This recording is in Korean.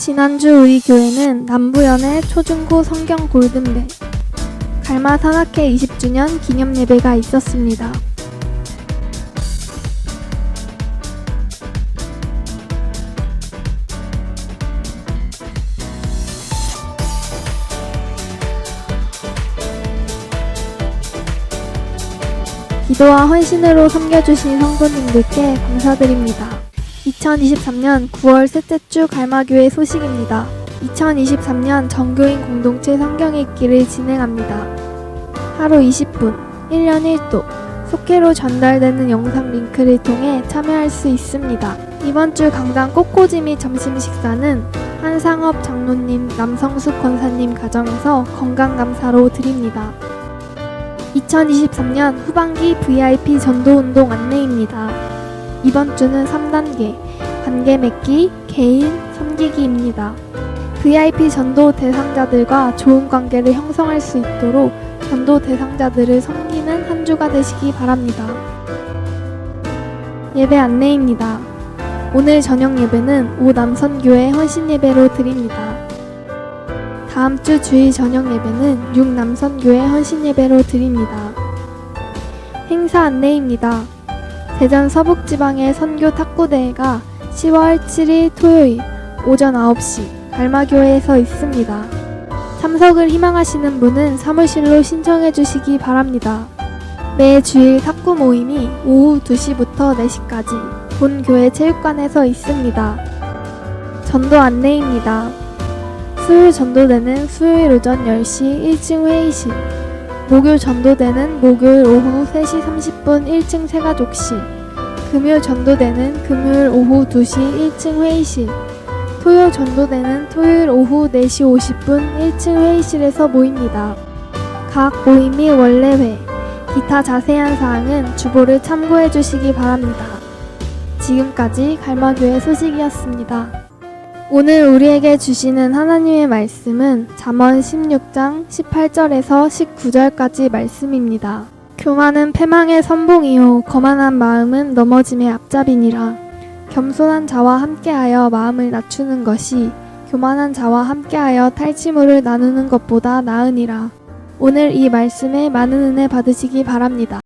지난주 우리 교회는 남부연의 초중고 성경 골든벨 갈마 산악회 20주년 기념 예배가 있었습니다. 기도와 헌신으로 섬겨주신 성도님들께 감사드립니다. 2023년 9월 셋째 주 갈마교회 소식입니다. 2023년 정교인 공동체 성경 읽기를 진행합니다. 하루 20분, 1년 1도, 속회로 전달되는 영상 링크를 통해 참여할 수 있습니다. 이번 주 강당 꽃꽂이미 점심 식사는 한상업 장로님, 남성숙 권사님 가정에서 건강감사로 드립니다. 2023년 후반기 VIP 전도운동 안내입니다. 이번 주는 3단계 관계 맺기, 개인, 섬기기입니다. VIP 전도 대상자들과 좋은 관계를 형성할 수 있도록 전도 대상자들을 섬기는 한 주가 되시기 바랍니다. 예배 안내입니다. 오늘 저녁 예배는 오 남선교회 헌신 예배로 드립니다. 다음 주 주일 저녁 예배는 6 남선교회 헌신 예배로 드립니다. 행사 안내입니다. 대전 서북지방의 선교 탁구대회가 10월 7일 토요일 오전 9시 갈마교회에서 있습니다. 참석을 희망하시는 분은 사무실로 신청해 주시기 바랍니다. 매 주일 탁구 모임이 오후 2시부터 4시까지 본 교회 체육관에서 있습니다. 전도 안내입니다. 수요일 전도대는 수요일 오전 10시 1층 회의실, 목요일 전도대는 목요일 오후 3시 30분 1층 세가족실, 금요일 전도대는 금요일 오후 2시 1층 회의실, 토요일 전도대는 토요일 오후 4시 50분 1층 회의실에서 모입니다. 각 모임 및 원래회, 기타 자세한 사항은 주보를 참고해 주시기 바랍니다. 지금까지 갈마교회 소식이었습니다. 오늘 우리에게 주시는 하나님의 말씀은 잠언 16장 18절에서 19절까지 말씀입니다. 교만은 패망의 선봉이요 거만한 마음은 넘어짐의 앞잡이니라. 겸손한 자와 함께하여 마음을 낮추는 것이 교만한 자와 함께하여 탈취물을 나누는 것보다 나으니라. 오늘 이 말씀에 많은 은혜 받으시기 바랍니다.